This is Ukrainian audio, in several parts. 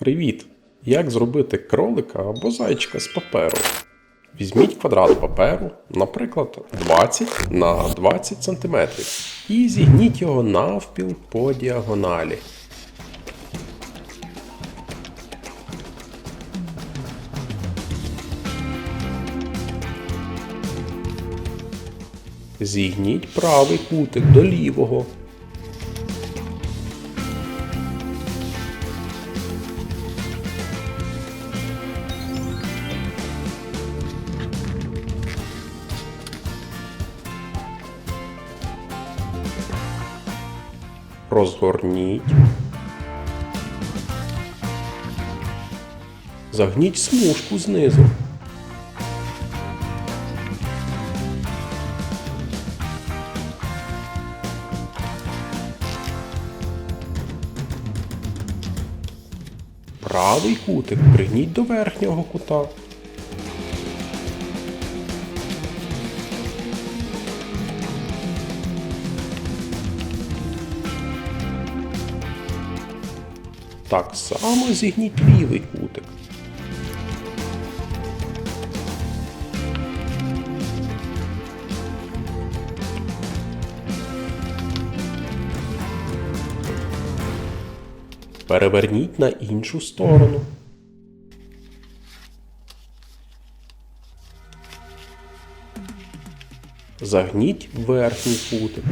Привіт! Як зробити кролика або зайчика з паперу? Візьміть квадрат паперу, наприклад, 20 на 20 см, і зігніть його навпіл по діагоналі. Зігніть правий кутик до лівого. Розгорніть. Загніть смужку знизу. Правий кутик пригніть до верхнього кута. Так само зігніть лівий кутик. Переверніть на іншу сторону. Загніть верхній кутик.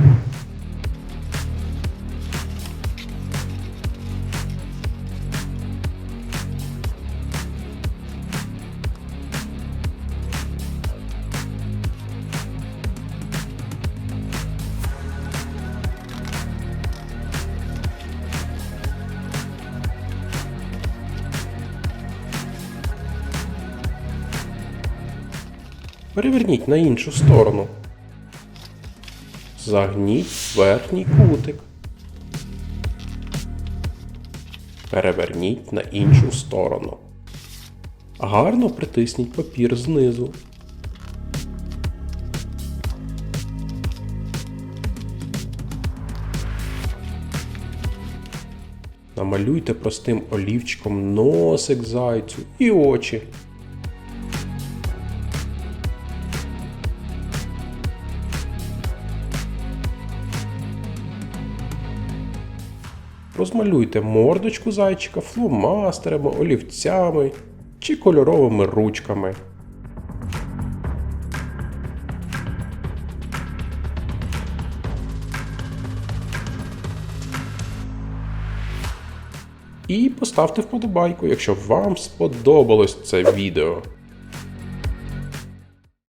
Переверніть на іншу сторону. Загніть верхній кутик. Переверніть на іншу сторону. Гарно притисніть папір знизу. Намалюйте простим олівчиком носик зайцю і очі. Розмалюйте мордочку зайчика фломастерами, олівцями чи кольоровими ручками. І поставте вподобайку, якщо вам сподобалось це відео.